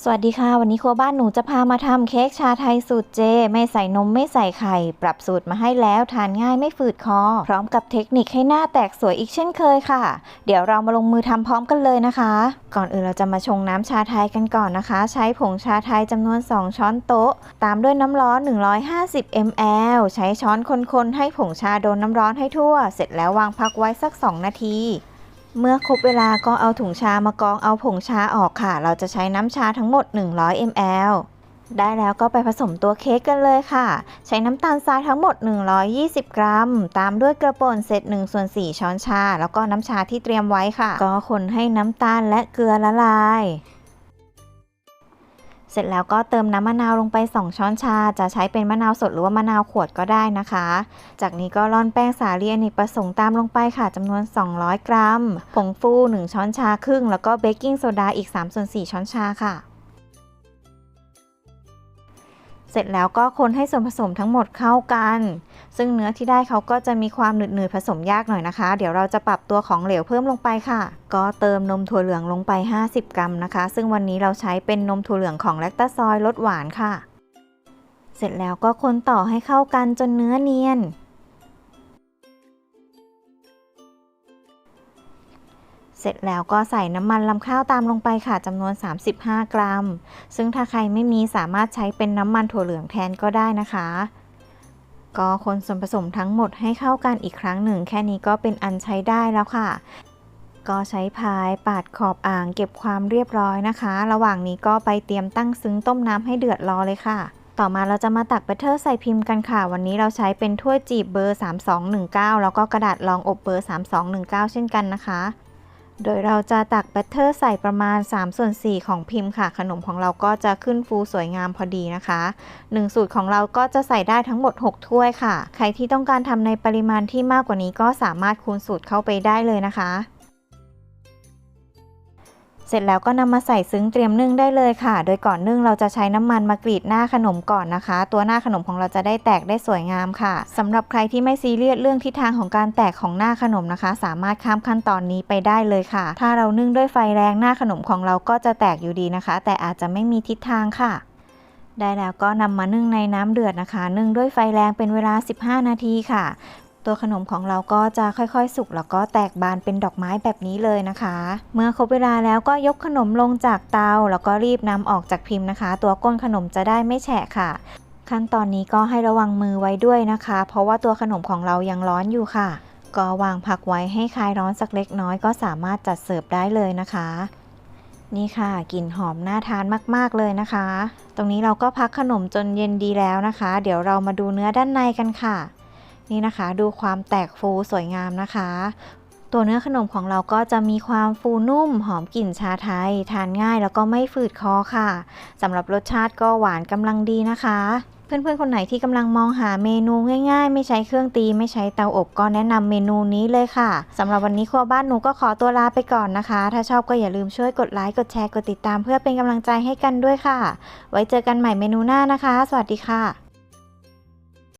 สวัสดีค่ะ วันนี้ครัวบ้านหนูจะพามาทำเค้กชาไทยสูตรเจ ไม่ใส่นมไม่ใส่ไข่ ปรับสูตรมาให้แล้วทานง่ายไม่ฝืดคอ พร้อมกับเทคนิคให้หน้าแตกสวยอีกเช่นเคยค่ะ เดี๋ยวเรามาลงมือทำพร้อมกันเลยนะคะ ก่อนอื่นเราจะมาชงน้ำชาไทยกันก่อนนะคะ ใช้ผงชาไทยจำนวน 2 ช้อนโต๊ะ ตามด้วยน้ำร้อน 150 ml ใช้ช้อนคนๆให้ผงชาโดนน้ำร้อนให้ทั่ว เสร็จแล้ววางพักไว้สัก 2 นาที เมื่อครบเวลาก็เอาถุงชามากรองเอาผงชาออกค่ะ เราจะใช้น้ำชาทั้งหมด 100 ml ได้แล้วก็ไปผสมตัวเค้กกันเลยค่ะ ใช้น้ำตาลทรายทั้งหมด 120 กรัม ตามด้วยกระป่นเศษ1ส่วน4ช้อนชา แล้วก็น้ำชาที่เตรียมไว้ค่ะ ก็คนให้น้ำตาลและเกลือละลาย เสร็จแล้วก็เติมน้ำมะนาวลงไป 2 ช้อนชา จะใช้เป็นมะนาวสดหรือว่ามะนาวขวดก็ได้นะคะ จากนี้ก็ร่อนแป้งสาลีอเนกประสงค์ตามลงไปค่ะจำนวน 200 กรัม ผงฟู 1 ช้อนชาครึ่ง แล้วก็เบกกิ้งโซดาอีก3ส่วน4ช้อนชาค่ะ เสร็จแล้วก็คนให้ส่วนผสมทั้งหมดเข้ากัน ซึ่งเนื้อที่ได้เขาก็จะมีความหนืดๆผสมยากหน่อยนะคะ เดี๋ยวเราจะปรับตัวของเหลวเพิ่มลงไปค่ะ ก็เติมนมถั่วเหลืองลงไป 50 กรัมนะคะ ซึ่งวันนี้เราใช้เป็นนมถั่วเหลืองของแลคตาซอยลดหวานค่ะ เสร็จแล้วก็คนต่อให้เข้ากันจนเนื้อเนียน เสร็จแล้วก็ใส่น้ำมันลำข้าวตามลงไปค่ะจำนวน 35 กรัม ซึ่งถ้าใครไม่มีสามารถใช้เป็นน้ำมันถั่วเหลืองแทนก็ได้นะคะ ก็คนส่วนผสมทั้งหมดให้เข้ากันอีกครั้งหนึ่ง แค่นี้ก็เป็นอันใช้ได้แล้วค่ะ ก็ใช้พายปาดขอบอ่างเก็บความเรียบร้อยนะคะ ระหว่างนี้ก็ไปเตรียมตั้งซึ้งต้มน้ำให้เดือดรอเลยค่ะต่อมาเราจะมาตักแบตเตอร์ใส่พิมพ์กันค่ะ วันนี้เราใช้เป็นถ้วยจีบเบอร์ 3219 แล้วก็กระดาษรองอบเบอร์ 3219 เช่นกันนะคะ โดยเราจะตักแบตเตอร์ใส่ประมาณ 3 ส่วน 4 ของพิมพ์ค่ะ ขนมของเราก็จะขึ้นฟูสวยงามพอดีนะคะ 1 สูตรของเราก็จะใส่ได้ทั้งหมด 6 ถ้วยค่ะ ใครที่ต้องการทำในปริมาณที่มากกว่านี้ก็สามารถคูณสูตรเข้าไปได้เลยนะคะ เสร็จแล้วก็นำมาใส่ซึ้งเตรียมนึ่งได้เลยค่ะ โดยก่อนนึ่งเราจะใช้น้ำมันมากรีดหน้าขนมก่อนนะคะ ตัวหน้าขนมของเราจะได้แตกได้สวยงามค่ะสำหรับใครที่ไม่ซีเรียสเรื่องทิศทางของการแตกของหน้าขนมนะคะ สามารถข้ามขั้นตอนนี้ไปได้เลยค่ะ ถ้าเรานึ่งด้วยไฟแรงหน้าขนมของเราก็จะแตกอยู่ดีนะคะ แต่อาจจะไม่มีทิศทางค่ะได้แล้วก็นำมานึ่งในน้ำเดือดนะคะ นึ่งด้วยไฟแรงเป็นเวลา 15 นาทีค่ะ ตัวขนมของเราก็จะค่อยๆ สุกแล้วก็แตกบานเป็นดอกไม้แบบนี้เลยนะคะ เมื่อครบเวลาแล้วก็ยกขนมลงจากเตา แล้วก็รีบนำออกจากพิมพ์นะคะ ตัวก้นขนมจะได้ไม่แฉะค่ะ ขั้นตอนนี้ก็ให้ระวังมือไว้ด้วยนะคะ เพราะว่าตัวขนมของเรายังร้อนอยู่ค่ะ ก็วางพักไว้ให้คลายร้อนสักเล็กน้อยก็สามารถจัดเสิร์ฟได้เลยนะคะนี่ค่ะกลิ่นหอมน่าทานมาก ๆ เลยนะคะ ตรงนี้เราก็พักขนมจนเย็นดีแล้วนะคะ เดี๋ยวเรามาดูเนื้อด้านในกันค่ะ นี่นะคะ ดูความแตกฟูสวยงามนะคะ ตัวเนื้อขนมของเราก็จะมีความฟูนุ่มหอมกลิ่นชาไทย ทานง่ายแล้วก็ไม่ฝืดคอค่ะสำหรับรสชาติก็หวานกำลังดีนะคะเพื่อนๆ คนไหนที่กำลังมองหาเมนูง่ายๆ ไม่ใช้เครื่องตีไม่ใช้เตาอบก็แนะนำเมนูนี้เลยค่ะสำหรับวันนี้ครัวบ้านหนูก็ขอตัวลาไปก่อนนะคะ ถ้าชอบก็อย่าลืมช่วยกดไลค์กดแชร์กดติดตามเพื่อเป็นกำลังใจให้กันด้วยค่ะ ไว้เจอกันใหม่เมนูหน้านะคะ สวัสดีค่ะ